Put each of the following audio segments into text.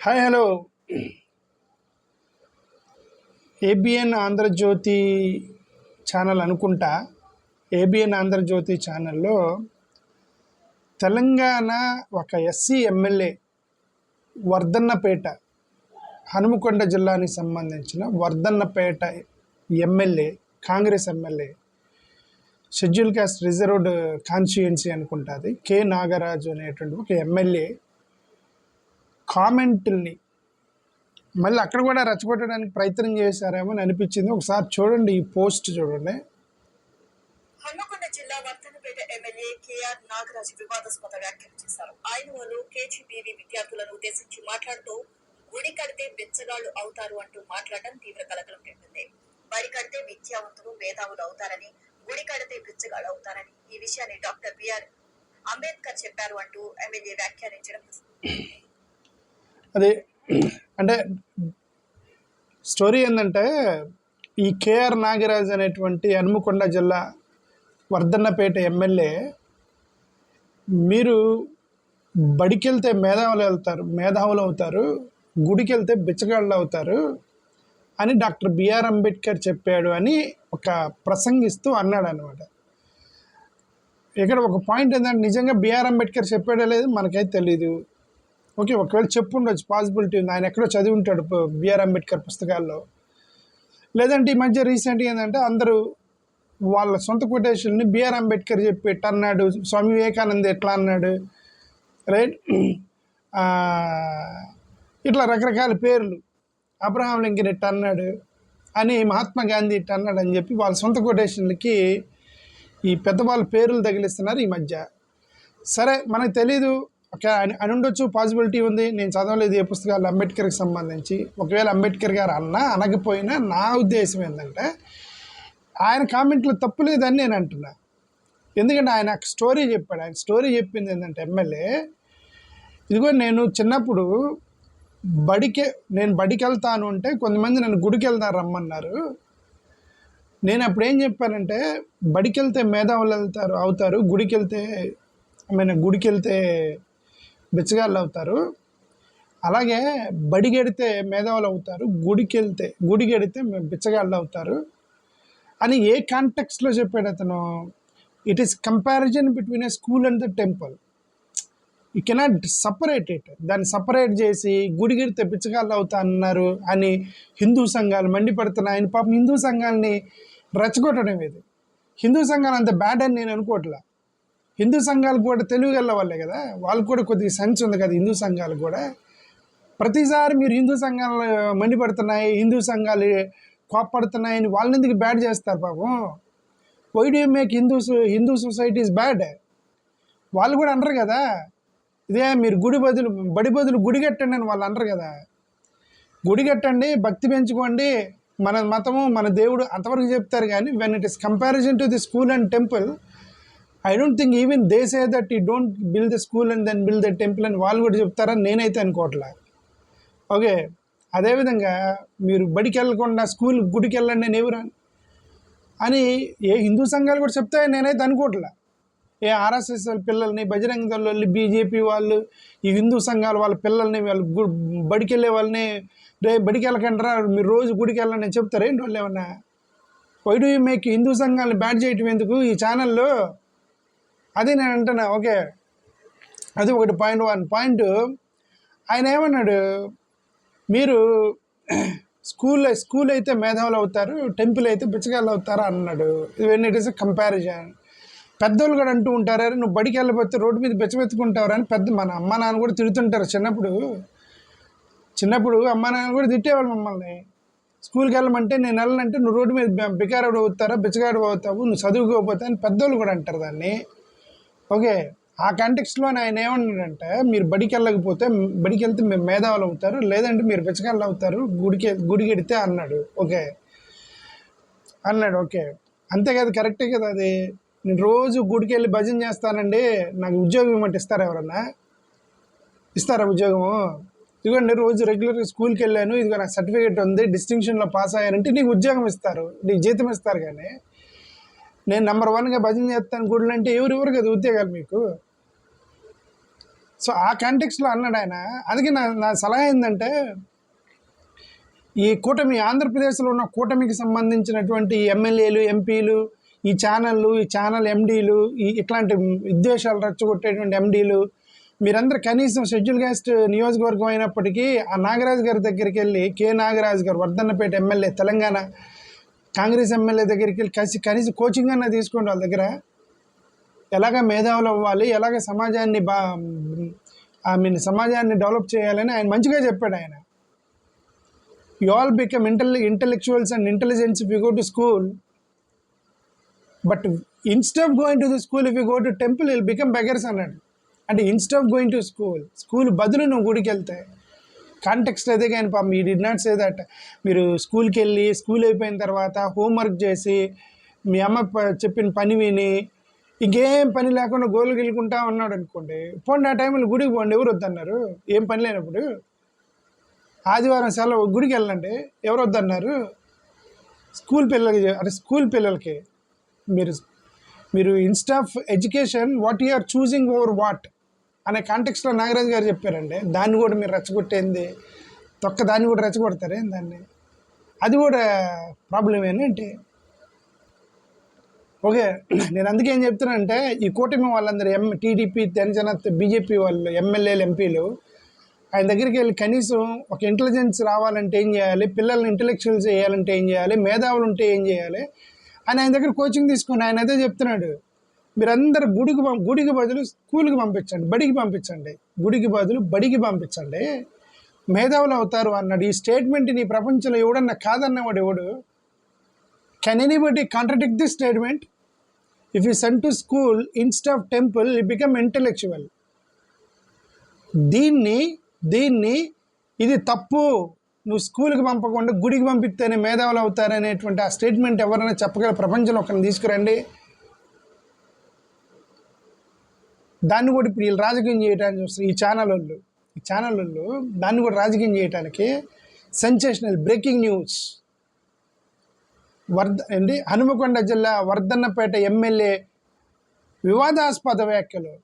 Hi hello. ABN Andhrajyothy channel అనుకుంటా. ABN Andhra Jyothi ఛానల్లో తెలంగాణ ఒక ఎస్సీ ఎమ్మెల్యే వర్ధన్నపేట హనుమకొండ జిల్లానికి సంబంధించిన Wardhannapet MLA Congress MLA scheduled caste reserved constituency అనుకుంటుంది కె నాగరాజు అనేటువంటి ఒక ఎమ్మెల్యే కామెంట్ని మళ్ళీ అక్కడ కూడా రెచ్చగొట్టడానికి ప్రయత్నం చేశారేమో అని అనిపించింది. ఒకసారి చూడండి ఈ పోస్ట్ చూడండి. హన్మకొండ జిల్లా వర్ధనపేట ఎమ్మెల్యే కేఆర్ నాగరాజు వివాదాస్పద వ్యాఖ్యలు చేశారు. ఆయన వాళ్ళు కేజీబీవీ విద్యార్థులను ఉద్దేశించి మాట్లాడుతూ గుడి కడితే బెచ్చగాళ్ళు అవుతారు అంటూ మాట్లాడడం తీవ్ర కలకలం రేపింది బడి కడితే విద్యావంతులు మేధావులు అవుతారని గుడి కడితే బిచ్చగాళ్ళు అవుతారని ఈ విషయాన్ని డాక్టర్ బిఆర్ అంబేద్కర్ చెప్పారు అంటూ ఎమ్మెల్యే వ్యాఖ్యానించడం అది అంటే స్టోరీ ఏంటంటే ఈ కేఆర్ నాగరాజ్ అనేటువంటి హనుమకొండ జిల్లా వర్ధన్నపేట ఎమ్మెల్యే మీరు బడికెళ్తే మేధావులు వెళ్తారు మేధావులు అవుతారు గుడికి వెళ్తే బిచ్చగాళ్ళు అవుతారు అని డాక్టర్ బిఆర్ అంబేద్కర్ చెప్పాడు అని ఒక ప్రసంగిస్తూ అన్నాడు అనమాట ఇక్కడ ఒక పాయింట్ ఏంటంటే నిజంగా బిఆర్ అంబేద్కర్ చెప్పాడో లేదు మనకైతే తెలీదు. ఓకే ఒకవేళ చెప్పు ఉండొచ్చు పాసిబిలిటీ ఉంది. ఆయన ఎక్కడో చదివి ఉంటాడు బిఆర్ అంబేద్కర్ పుస్తకాల్లో. లేదంటే ఈ మధ్య రీసెంట్గా ఏంటంటే అందరూ వాళ్ళ సొంత కొటేషన్ని బిఆర్ అంబేద్కర్ చెప్పి ఎట్లా అన్నాడు స్వామి వివేకానంద ఎట్లా అన్నాడు రైట్ ఇట్లా రకరకాల పేర్లు. అబ్రహాం లింకన్ ఇట్లా అన్నాడు అని మహాత్మా గాంధీ ఇట్లా అన్నాడు అని చెప్పి వాళ్ళ సొంత కొటేషన్లకి ఈ పెద్దవాళ్ళ పేర్లు తగిలిస్తున్నారు ఈ మధ్య. సరే మనకు తెలీదు ఓకే అని అని ఉండొచ్చు పాసిబిలిటీ ఉంది. నేను చదవలేదు ఏ పుస్తకాలు అంబేద్కర్కి సంబంధించి. ఒకవేళ అంబేద్కర్ గారు అన్నా అనకపోయినా నా ఉద్దేశం ఏంటంటే ఆయన కామెంట్లో తప్పు లేదని నేను అంటున్నా. ఎందుకంటే ఆయన ఒక స్టోరీ చెప్పాడు. ఆయన స్టోరీ చెప్పింది ఏంటంటే ఎమ్మెల్యే ఇదిగో నేను చిన్నప్పుడు బడికే నేను బడికి వెళ్తాను అంటే కొంతమంది నన్ను గుడికి వెళ్తాను రమ్మన్నారు. నేను అప్పుడు ఏం చెప్పానంటే బడికి వెళ్తే మేధావులు వెళ్తారు అవుతారు గుడికి వెళ్తే ఐ మీన్ గుడికి వెళ్తే బిచ్చగాళ్ళు అవుతారు అలాగే బడిగెడితే మేధావులు అవుతారు గుడికి వెళ్తే గుడిగెడితే బిచ్చగాళ్ళు అవుతారు అని ఏ కాంటెక్స్లో చెప్పాడు అతను? It is comparison between a school and the temple you cannot separate it దాన్ని సపరేట్ చేసి గుడిగిడితే బిచ్చగాళ్ళు అవుతా అన్నారు అని హిందూ సంఘాలు మండిపడుతున్నాయి ఆయన పాపం హిందూ సంఘాలని రెచ్చగొట్టడం ఇది హిందూ సంఘాలు అంత బ్యాడ్ అని నేను అనుకోవట్లా. హిందూ సంఘాలు కూడా తెలుగు గల్ల వాళ్ళే కదా వాళ్ళు కూడా కొద్దిగా సంచి ఉంది కదా హిందూ సంఘాలు కూడా. ప్రతిసారి మీరు హిందూ సంఘాలు మండిపడుతున్నాయి హిందూ సంఘాలు కోప్పడుతున్నాయని వాళ్ళని ఎందుకు బ్యాడ్ చేస్తారు పాపం? Why do make Hindus Hindu societies bad వాళ్ళు కూడా అనరు కదా. ఇదే మీరు గుడి బదులు బడి బదులు గుడి కట్టండి అని వాళ్ళు అనరు కదా. గుడి కట్టండి భక్తి పెంచుకోండి మన మతము మన దేవుడు అంతవరకు చెప్తారు కానీ when it is comparison to the school and temple I don't think even they say that we don't build the school and then build the temple అని వాళ్ళు కూడా చెప్తారని నేనైతే అనుకోవట్లే. ఓకే అదేవిధంగా మీరు బడికి వెళ్ళకుండా స్కూల్ గుడికి వెళ్ళండి నేను ఎవరు అని? ఏ హిందూ సంఘాలు కూడా చెప్తాయని నేనైతే అనుకోవట్లే. ఏ ఆర్ఎస్ఎస్ వాళ్ళ పిల్లల్ని బజరంగ దళ వాళ్ళు బీజేపీ వాళ్ళు ఈ హిందూ సంఘాలు వాళ్ళ పిల్లల్ని వాళ్ళు గు- బడికి వెళ్ళే వాళ్ళని రే బడికి వెళ్ళకండి మీరు రోజు గుడికి వెళ్ళండి అని చెప్తారు? ఏంటి వాళ్ళు ఏమన్నా? Why do you make Hindu సంఘాలను బ్యాడ్ చేయటం ఎందుకు? ఈ ఛానల్లో అది నేను అంటున్నా ఓకే. అది ఒకటి పాయింట్ వన్. పాయింట్ ఆయన ఏమన్నాడు మీరు స్కూల్ స్కూల్ అయితే మేధావులు అవుతారు టెంపుల్ అయితే బిచ్చగాళ్ళు అవుతారు అన్నాడు. ఇవన్నీ ఇట్ ఇస్ కంపారిజన్. పెద్దోళ్ళు కూడా అంటూ ఉంటారు "అరే, నువ్వు బడికి వెళ్ళిపోతే రోడ్డు మీద బెచ్చబెత్తుకుంటావు అని పెద్ద మన అమ్మ నాన్న కూడా తిడుతుంటారు చిన్నప్పుడు. చిన్నప్పుడు అమ్మ నాన్న కూడా తిట్టేవాళ్ళు మమ్మల్ని. స్కూల్కి వెళ్ళమంటే నేను వెళ్ళనంటే నువ్వు రోడ్డు మీద బె- బికారుడు అవుతారా బిచ్చగాడు అవుతావు నువ్వు చదువుకోకపోతే అని పెద్దోళ్ళు కూడా అంటారు దాన్ని. ఓకే ఆ కాంటెక్స్లో ఆయన ఏమన్నాడంటే మీరు బడికి వెళ్ళకపోతే బడికి వెళ్తే మీరు మేధావులు అవుతారు లేదంటే మీరు బిచ్చగాళ్ళు అవుతారు గుడికి గుడికెడితే అన్నాడు. ఓకే. అన్నాడు ఓకే. అంతే కదా కరెక్టే కదా అది. నేను రోజు గుడికి వెళ్ళి భజన చేస్తానండి నాకు ఉద్యోగం ఇవ్వమంటే ఇస్తారా ఎవరన్నా? ఇస్తారా ఉద్యోగము? ఇదిగోండి రోజు రెగ్యులర్గా స్కూల్కి వెళ్ళాను ఇదిగో నాకు సర్టిఫికేట్ ఉంది డిస్టింక్షన్లో పాస్ అయ్యానంటే నీకు ఉద్యోగం ఇస్తారు నీకు జీతం ఇస్తారు కానీ నేను నెంబర్ వన్గా భజన చేస్తాను గుడులు అంటే ఎవరు ఎవరు కదా ఉద్యోగాలు మీకు? సో ఆ కాంటెక్స్లో అన్నాడు ఆయన. అందుకే నా నా సలహా ఏంటంటే ఈ కూటమి ఆంధ్రప్రదేశ్లో ఉన్న కూటమికి సంబంధించినటువంటి ఎమ్మెల్యేలు ఎంపీలు ఈ ఛానళ్ళు ఈ ఛానల్ ఎండీలు ఈ ఇట్లాంటి విద్వేషాలు రెచ్చగొట్టేటువంటి ఎండీలు మీరందరూ కనీసం షెడ్యూల్ క్యాస్ట్ నియోజకవర్గం అయినప్పటికీ ఆ నాగరాజు గారి దగ్గరికి వెళ్ళి K Nagaraju garu Wardhannapet MLA Telangana Congress MLA దగ్గరికి వెళ్ళి కలిసి కనీసం కోచింగ్ అన్న తీసుకోండి వాళ్ళ దగ్గర. ఎలాగ మేధావులు అవ్వాలి ఎలాగ సమాజాన్ని బా ఐ మీన్ సమాజాన్ని డెవలప్ చేయాలని ఆయన మంచిగా చెప్పాడు ఆయన. You all become intel intellectuals and intelligence if you go to school but instead of going to the school if you go to temple will become beggars అన్నాడు. అంటే instead of going to school school బదులు నువ్వు గుడికి వెళ్తే context అదే కానీ పాపం ఈ డి నాట్ సే దట్ మీరు స్కూల్కి వెళ్ళి స్కూల్ అయిపోయిన తర్వాత హోంవర్క్ చేసి మీ అమ్మ ప- చెప్పిన పని విని ఇంకేం పని లేకుండా గోలు గెలుకుంటా ఉన్నాడు అనుకోండి పోండి ఆ టైంలో గుడికి పోండి ఎవరు వద్దన్నారు? ఏం పని లేనప్పుడు? ఆదివారం సెలవు గుడికి వెళ్ళండి ఎవరు వద్దన్నారు? స్కూల్ పిల్లలకి అంటే స్కూల్ పిల్లలకి. మీరు మీరు instead of education what you are choosing over what అనే కాంటెక్స్లో నాగరాజు గారు చెప్పారండి. దాన్ని కూడా మీరు రెచ్చగొట్టేంది? తొక్క దాన్ని కూడా రెచ్చగొడతారే దాన్ని? అది కూడా ప్రాబ్లం ఏంటంటే ఓకే నేను అందుకే ఏం చెప్తున్నానంటే ఈ కూటమి వాళ్ళందరూ ఎం టీడీపీ తెలంగాణ బీజేపీ వాళ్ళు ఎమ్మెల్యేలు ఎంపీలు ఆయన దగ్గరికి వెళ్ళి కనీసం ఒక ఇంటెలిజెన్స్ రావాలంటే ఏం చేయాలి? పిల్లల్ని ఇంటెలెక్చువల్స్ చేయాలంటే ఏం చేయాలి? మేధావులు ఉంటే ఏం చేయాలి? అని ఆయన దగ్గర కోచింగ్ తీసుకుని ఆయన అదే చెప్తున్నాడు. మీరందరూ గుడికి పం- గుడికి బదులు స్కూల్కి పంపించండి బడికి పంపించండి. గుడికి బదులు బడికి పంపించండి. మేధావులు అవుతారు అన్నాడు. ఈ స్టేట్మెంట్ నీ ప్రపంచంలో ఎవడన్నా కాదన్నవాడు ఎవడు? Can anybody contradict this statement if you send to school instead of temple you become intellectual దీన్ని దీన్ని ఇది తప్పు. నువ్వు స్కూల్కి పంపకుండా గుడికి పంపిస్తేనే మేధావులు అవుతారనేటువంటి ఆ స్టేట్మెంట్ ఎవరైనా చెప్పగల ప్రపంచంలో ఒకరిని తీసుకురండి. దాన్ని కూడా ఇప్పుడు వీళ్ళు రాజకీయం చేయడానికి చూస్తారు ఈ ఛానల్ వాళ్ళు ఈ ఛానల్ వాళ్ళు దాన్ని కూడా రాజకీయం చేయడానికి సెన్సేషనల్ బ్రేకింగ్ న్యూస్ వర్ధ అండి హనుమకొండ జిల్లా వర్ధన్నపేట ఎమ్మెల్యే వివాదాస్పద వ్యాఖ్యలు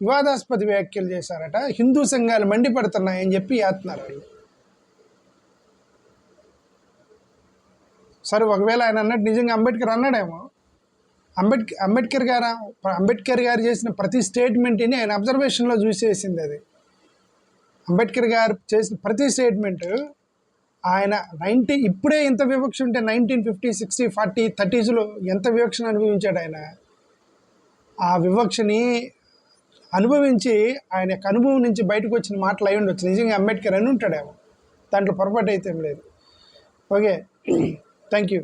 వివాదాస్పద వ్యాఖ్యలు చేశారట. హిందూ సంఘాలు మండిపడుతున్నాయని చెప్పి యాత్నారు వాళ్ళు. సరే ఒకవేళ ఆయన అన్నట్టు నిజంగా అంబేద్కర్ అన్నాడేమో. అంబేద్కర్ అంబేద్కర్ గారు అంబేద్కర్ గారు చేసిన ప్రతి స్టేట్మెంట్ని ఆయన అబ్జర్వేషన్లో చూసేసింది అది. అంబేద్కర్ గారు చేసిన ప్రతి స్టేట్మెంట్ ఆయన నైన్టీ ఇప్పుడే ఇంత వివక్ష ఉంటే నైన్టీన్ ఫిఫ్టీ సిక్స్టీ ఫార్టీ థర్టీస్లో ఎంత వివక్షను అనుభవించాడు ఆయన? ఆ వివక్షని అనుభవించి ఆయన యొక్క అనుభవం నుంచి బయటకు వచ్చిన మాటలు అయి ఉండొచ్చు. నిజంగా అంబేద్కర్ అని ఉంటాడేమో. దాంట్లో పొరపాటు అయితే ఏం లేదు. ఓకే. Thank you.